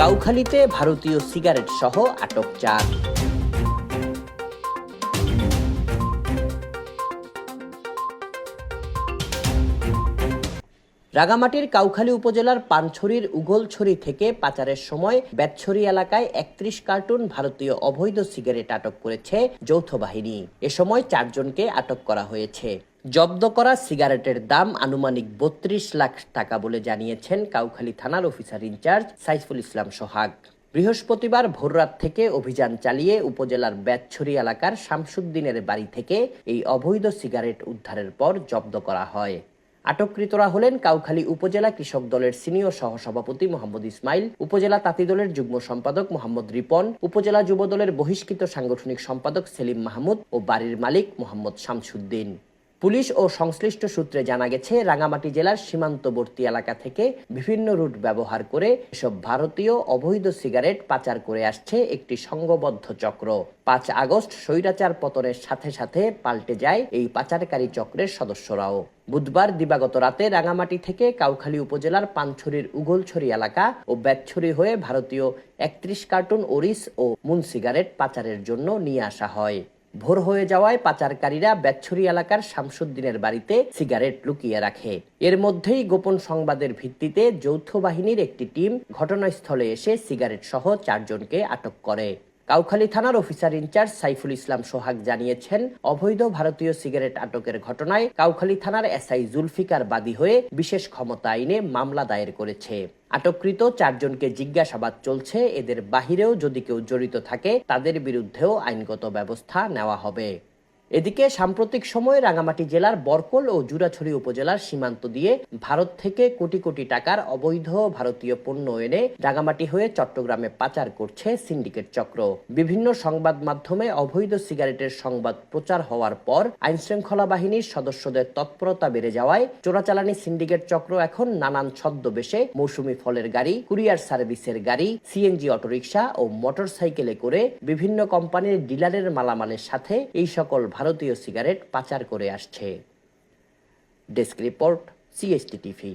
কাউখালীতে ভারতীয় সিগারেট সহ আটক চার। রাঙামাটির কাউখালী উপজেলার পানছড়ির উগলছড়ি থেকে পাচারের সময় বেতছড়ি এলাকায় একত্রিশ কার্টুন ভারতীয় অবৈধ সিগারেট আটক করেছে যৌথ বাহিনী। এ সময় চারজনকে আটক করা হয়েছে। জব্দ করা সিগারেটের দাম আনুমানিক বত্রিশ লাখ টাকা বলে জানিয়েছেন কাউখালী থানার অফিসার ইনচার্জ সাইফুল ইসলাম সোহাগ। বৃহস্পতিবার ভোররাত থেকে অভিযান চালিয়ে উপজেলার বেতছড়ি এলাকার শামসুদ্দিনের বাড়ি থেকে এই অবৈধ সিগারেট উদ্ধারের পর জব্দ করা হয়। আটককৃতরা হলেন কাউখালী উপজেলা কৃষক দলের সিনিয়র সহসভাপতি মোহাম্মদ ইসমাইল, উপজেলা তাঁতি দলের যুগ্ম সম্পাদক মোহাম্মদ রিপন, উপজেলা যুব দলের বহিষ্কৃত সাংগঠনিক সম্পাদক সেলিম মাহমুদ ও বাড়ির মালিক মোহাম্মদ শামসুদ্দিন। পুলিশ ও সংশ্লিষ্ট সূত্রে জানা গেছে রাঙামাটি জেলার সীমান্তবর্তী এলাকা থেকে বিভিন্ন রুট ব্যবহার করে এসব ভারতীয় অবৈধ সিগারেট পাচার করে আসছে একটি সংঘবদ্ধ চক্র। পাঁচ আগস্ট স্বৈরাচার পতনের সাথে সাথে পাল্টে যায় এই পাচারকারী চক্রের সদস্যরাও। বুধবার দিবাগত রাতে রাঙামাটি থেকে কাউখালী উপজেলার পানছড়ির উগলছড়ি এলাকা ও বেতছড়ি হয়ে ভারতীয় একত্রিশ কার্টুন ওরিস ও মুন সিগারেট পাচারের জন্য নিয়ে আসা হয়। ভোর হয়ে যাওয়ায় পাচারকারীরা ব্যাচ্ছুরি এলাকার শামসুদ্দিনের বাড়িতে সিগারেট লুকিয়ে রাখে। এর মধ্যেই গোপন সংবাদের ভিত্তিতে যৌথ বাহিনীর একটি টিম ঘটনাস্থলে এসে সিগারেট সহ চারজনকে আটক করে। কাউখালী থানার অফিসার ইনচার্জ সাইফুল ইসলাম সোহাগ জানিয়েছেন, অবৈধ ভারতীয় সিগারেট আটকের ঘটনায় কাউখালী থানার এসআই জুলফিকার বাদী হয়ে বিশেষ ক্ষমতা আইনে মামলা দায়ের করেছে। আটককৃত চারজনকে জিজ্ঞাসাবাদ চলছে, এদের বাহিরেও যদি কেউ জড়িত থাকে, তাদের বিরুদ্ধেও আইনগত ব্যবস্থা নেওয়া হবে। এদিকে সাম্প্রতিক সময়ে রাঙামাটি জেলার বরকল ও জুরাছড়ি উপজেলার সীমান্ত দিয়ে ভারত থেকে কোটি কোটি টাকার অবৈধ ভারতীয় পণ্য এনে রাঙামাটি হয়ে চট্টগ্রামে পাচার করছে সিন্ডিকেট চক্র। বিভিন্ন সংবাদ মাধ্যমে অবৈধ সিগারেটের সংবাদ প্রচার হওয়ার পর আইনশৃঙ্খলা বাহিনীর সদস্যদের তৎপরতা বেড়ে যাওয়ায় চোরাচালানি সিন্ডিকেট চক্র এখন নানান ছদ্মবেশে মৌসুমি ফলের গাড়ি, কুরিয়ার সার্ভিসের গাড়ি, সিএনজি অটোরিকশা ও মোটরসাইকেলে করে বিভিন্ন কোম্পানির ডিলারের মালামালের সাথে এই সকল ভারতীয় সিগারেট পাচার করে আসছে। Desk report CST TV